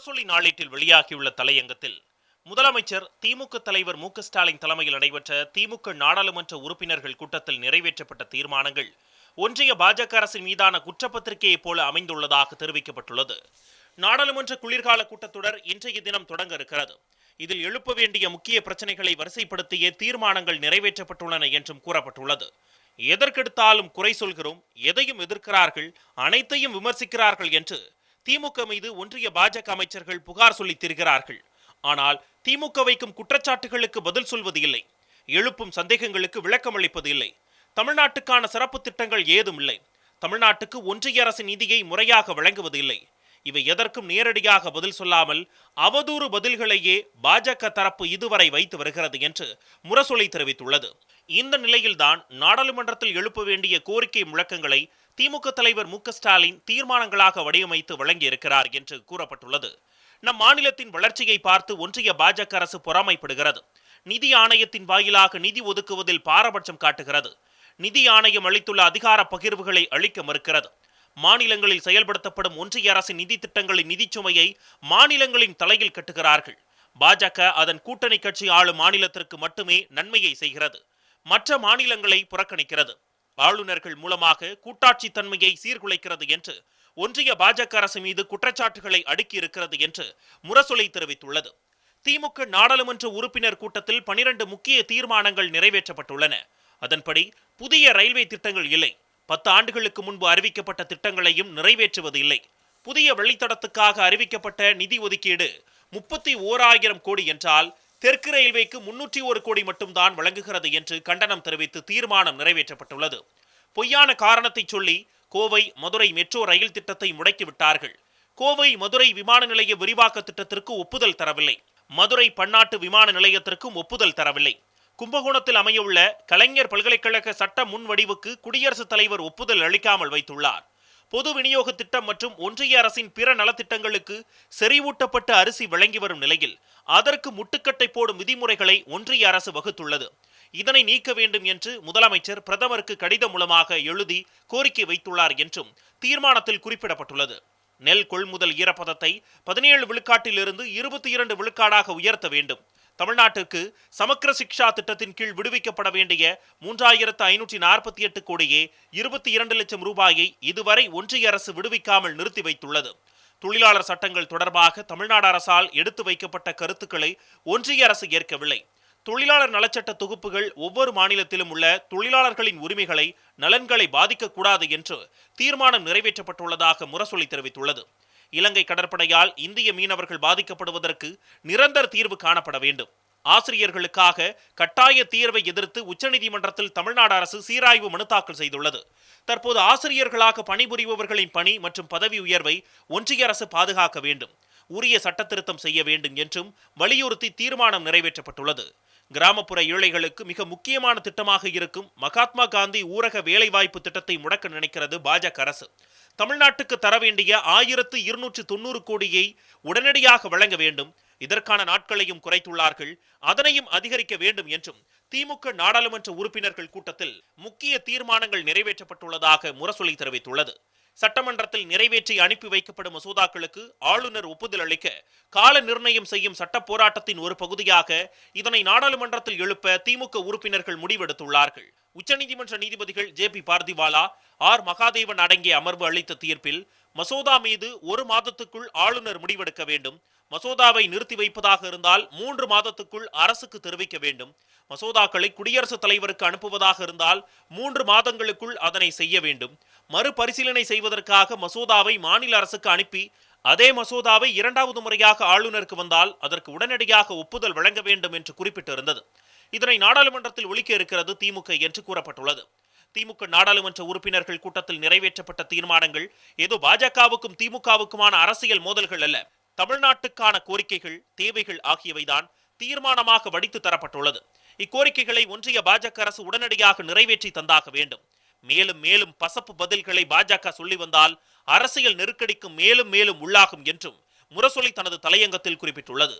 முரசொலி நாளேட்டில் வெளியாகியுள்ள தலையங்கத்தில் முதலமைச்சர் திமுக தலைவர் மு ஸ்டாலின் தலைமையில் நடைபெற்ற திமுக நாடாளுமன்ற உறுப்பினர்கள் கூட்டத்தில் நிறைவேற்றப்பட்ட தீர்மானங்கள் ஒன்றிய பாஜக அரசின் மீதான குற்றப்பத்திரிகையைப் போல அமைந்துள்ளதாக தெரிவிக்கப்பட்டுள்ளது. நாடாளுமன்ற குளிர்கால கூட்டத்தொடர் இன்றைய தினம் தொடங்க இருக்கிறது. இதில் எழுப்ப வேண்டிய முக்கிய பிரச்சனைகளை வரிசைப்படுத்திய தீர்மானங்கள் நிறைவேற்றப்பட்டுள்ளன என்றும் கூறப்பட்டுள்ளது. எதற்கெடுத்தாலும் குறை சொல்கிறோம் எதையும் எதிர்க்கிறார்கள் அனைத்தையும் விமர்சிக்கிறார்கள் என்று திமுக மீது ஒன்றிய பாஜக அமைச்சர்கள் புகார் சொல்லித்திருக்கிறார்கள். ஆனால் திமுக வைக்கும் குற்றச்சாட்டுகளுக்கு பதில் சொல்வது இல்லை எழுப்பும் சந்தேகங்களுக்கு விளக்கம் அளிப்பது இல்லை தமிழ்நாட்டுக்கான சிறப்பு திட்டங்கள் ஏதும் இல்லை தமிழ்நாட்டுக்கு ஒன்றிய அரசின் நிதியை முறையாக வழங்குவது இல்லை இவை எதற்கும் நேரடியாக பதில் சொல்லாமல் அவதூறு பதில்களையே பாஜக தரப்பு இதுவரை வைத்து வருகிறது என்று முரசொலி தெரிவித்துள்ளது. இந்த நிலையில்தான் நாடாளுமன்றத்தில் எழுப்ப வேண்டிய கோரிக்கை முழக்கங்களை திமுக தலைவர் மு ஸ்டாலின் தீர்மானங்களாக வடிவமைத்து வழங்கியிருக்கிறார் என்று கூறப்பட்டுள்ளது. நம் மாநிலத்தின் வளர்ச்சியை பார்த்து ஒன்றிய பாஜக அரசு பொறாமைப்படுகிறது. நிதி ஆணையத்தின் வாயிலாக நிதி ஒதுக்குவதில் பாரபட்சம் காட்டுகிறது. நிதி ஆணையம் அளித்துள்ள அதிகார பகிர்வுகளை அளிக்க மறுக்கிறது. மாநிலங்களில் செயல்படுத்தப்படும் ஒன்றிய அரசின் நிதி திட்டங்களின் நிதிச்சுமையை மாநிலங்களின் தலையில் கட்டுகிறார்கள். பாஜக அதன் கூட்டணி கட்சி ஆளும் மாநிலத்திற்கு மட்டுமே நன்மையை செய்கிறது. மற்ற மாநிலங்களை புறக்கணிக்கிறது. ஆளுநர்கள் மூலமாக கூட்டாட்சி தன்மையை சீர்குலைக்கிறது என்று ஒன்றிய பாஜக அரசு மீது குற்றச்சாட்டுகளை அடுக்கி இருக்கிறது என்று முரசொலை தெரிவித்துள்ளது. திமுக நாடாளுமன்ற உறுப்பினர் கூட்டத்தில் பனிரண்டு முக்கிய தீர்மானங்கள் நிறைவேற்றப்பட்டுள்ளன. அதன்படி புதிய ரயில்வே திட்டங்கள் இல்லை. பத்து ஆண்டுகளுக்கு முன்பு அறிவிக்கப்பட்ட திட்டங்களையும் நிறைவேற்றுவது இல்லை புதிய வழித்தடத்துக்காக அறிவிக்கப்பட்ட நிதி ஒதுக்கீடு முப்பத்தி ஓராயிரம் கோடி என்றால் தெற்கு ரயில்வேக்கு முன்னூற்றி ஒரு கோடி மட்டும்தான் வழங்குகிறது என்று கண்டனம் தெரிவித்து தீர்மானம் நிறைவேற்றப்பட்டுள்ளது. பொய்யான காரணத்தை சொல்லி கோவை மதுரை மெட்ரோ ரயில் திட்டத்தை முடக்கிவிட்டார்கள். கோவை மதுரை விமான நிலைய விரிவாக்க திட்டத்திற்கு ஒப்புதல் தரவில்லை. மதுரை பன்னாட்டு விமான நிலையத்திற்கும் ஒப்புதல் தரவில்லை. கும்பகோணத்தில் அமையவுள்ள கலைஞர் பல்கலைக்கழக சட்ட முன்வடிவுக்கு குடியரசுத் தலைவர் ஒப்புதல் அளிக்காமல் வைத்துள்ளார். பொது விநியோக திட்டம் மற்றும் ஒன்றிய அரசின் பிற நலத்திட்டங்களுக்கு செறிவூட்டப்பட்ட அரிசி வழங்கி வரும் நிலையில் அதற்கு முட்டுக்கட்டை போடும் விதிமுறைகளை ஒன்றிய அரசு வகுத்துள்ளது. இதனை நீக்க வேண்டும் என்று முதலமைச்சர் பிரதமருக்கு கடிதம் மூலமாக எழுதி கோரிக்கை வைத்துள்ளார் என்றும் தீர்மானத்தில் குறிப்பிடப்பட்டுள்ளது. நெல் கொள்முதல் ஈரப்பதத்தை பதினேழு விழுக்காட்டிலிருந்து இருபத்தி இரண்டு விழுக்காடாக உயர்த்த வேண்டும். தமிழ்நாட்டிற்கு சமக்கிர சிக்ஷா திட்டத்தின் கீழ் விடுவிக்கப்பட வேண்டிய மூன்றாயிரத்து ஐநூற்றி நாற்பத்தி எட்டு கோடியே இருபத்தி இரண்டு லட்சம் ரூபாயை இதுவரை ஒன்றிய அரசு விடுவிக்காமல் நிறுத்தி வைத்துள்ளது. தொழிலாளர் சட்டங்கள் தொடர்பாக தமிழ்நாடு அரசால் எடுத்து வைக்கப்பட்ட கருத்துக்களை ஒன்றிய அரசு ஏற்கவில்லை. தொழிலாளர் நலச்சட்ட தொகுப்புகள் ஒவ்வொரு மாநிலத்திலும் உள்ள தொழிலாளர்களின் உரிமைகளை நலன்களை பாதிக்கக்கூடாது என்று தீர்மானம் நிறைவேற்றப்பட்டுள்ளதாக முரசொலி தெரிவித்துள்ளது. இலங்கை கடற்படையால் இந்திய மீனவர்கள் பாதிக்கப்படுவதற்கு நிரந்தர தீர்வு காணப்பட வேண்டும். ஆசிரியர்களுக்காக கட்டாய தீர்வை எதிர்த்து உச்சநீதிமன்றத்தில் தமிழ்நாடு அரசு சீராய்வு மனு தாக்கல் செய்துள்ளது. தற்போது ஆசிரியர்களாக பணிபுரிபவர்களின் பணி மற்றும் பதவி உயர்வை ஒன்றிய அரசு பாதுகாக்க வேண்டும். உரிய சட்டத்திருத்தம் செய்ய வேண்டும் என்றும் வலியுறுத்தி தீர்மானம் நிறைவேற்றப்பட்டுள்ளது. கிராமப்புற ஏழைகளுக்கு மிக முக்கியமான திட்டமாக இருக்கும் மகாத்மா காந்தி ஊரக வேலைவாய்ப்பு திட்டத்தை முடக்க நினைக்கிறது பாஜக அரசு. தமிழ்நாட்டுக்கு தர வேண்டிய ஆயிரத்து இருநூற்று தொண்ணூறு கோடியை உடனடியாக வழங்க வேண்டும். இதற்கான நாட்களையும் குறைத்துள்ளார்கள். அதனையும் அதிகரிக்க வேண்டும் என்றும் திமுக நாடாளுமன்ற உறுப்பினர்கள் கூட்டத்தில் முக்கிய தீர்மானங்கள் நிறைவேற்றப்பட்டுள்ளதாக முரசொலி தெரிவித்துள்ளது. சட்டமன்றத்தில் நிறைவேற்றி அனுப்பி வைக்கப்படும் மசோதாக்களுக்கு ஆளுநர் ஒப்புதல் அளிக்க கால நிர்ணயம் செய்யும் சட்ட போராட்டத்தின் ஒரு பகுதியாக இதனை நாடாளுமன்றத்தில் எழுப்ப திமுக உறுப்பினர்கள் முடிவெடுத்துள்ளார்கள். உச்சநீதிமன்ற நீதிபதிகள் J B Pardiwala R. Mahadevan அடங்கிய அமர்வு அளித்த தீர்ப்பில் மசோதா மீது ஒரு மாதத்துக்குள் ஆளுநர் முடிவெடுக்க வேண்டும். மசோதாவை நிறுத்தி வைப்பதாக இருந்தால் மூன்று மாதத்துக்குள் அரசுக்கு தெரிவிக்க வேண்டும். மசோதாக்களை குடியரசுத் தலைவருக்கு அனுப்புவதாக இருந்தால் மூன்று மாதங்களுக்குள் அதனை செய்ய வேண்டும். மறுபரிசீலனை செய்வதற்காக மசோதாவை மாநில அரசுக்கு அனுப்பி அதே மசோதாவை இரண்டாவது முறையாக ஆளுநருக்கு வந்தால் அதற்கு உடனடியாக ஒப்புதல் வழங்க வேண்டும் என்று குறிப்பிட்டிருந்தது. இதனை நாடாளுமன்றத்தில் ஒழிக்க இருக்கிறது திமுக என்று கூறப்பட்டுள்ளது. திமுக நாடாளுமன்ற உறுப்பினர்கள் கூட்டத்தில் நிறைவேற்றப்பட்ட தீர்மானங்கள் ஏதோ பாஜகவுக்கும் திமுகவுக்குமான அரசியல் மோதல்கள் அல்ல. தமிழ்நாட்டுக்கான கோரிக்கைகள் தேவைகள் ஆகியவைதான் தீர்மானமாக வடித்து தரப்பட்டுள்ளது. இக்கோரிக்கைகளை ஒன்றிய பாஜக அரசு உடனடியாக நிறைவேற்றி தந்தாக வேண்டும். மேலும் மேலும் பசப்பு பதில்களை பாஜக சொல்லி வந்தால் அரசியல் நெருக்கடிக்கு மேலும் மேலும் உள்ளாகும் என்றும் முரசொலி தனது தலையங்கத்தில் குறிப்பிட்டுள்ளது.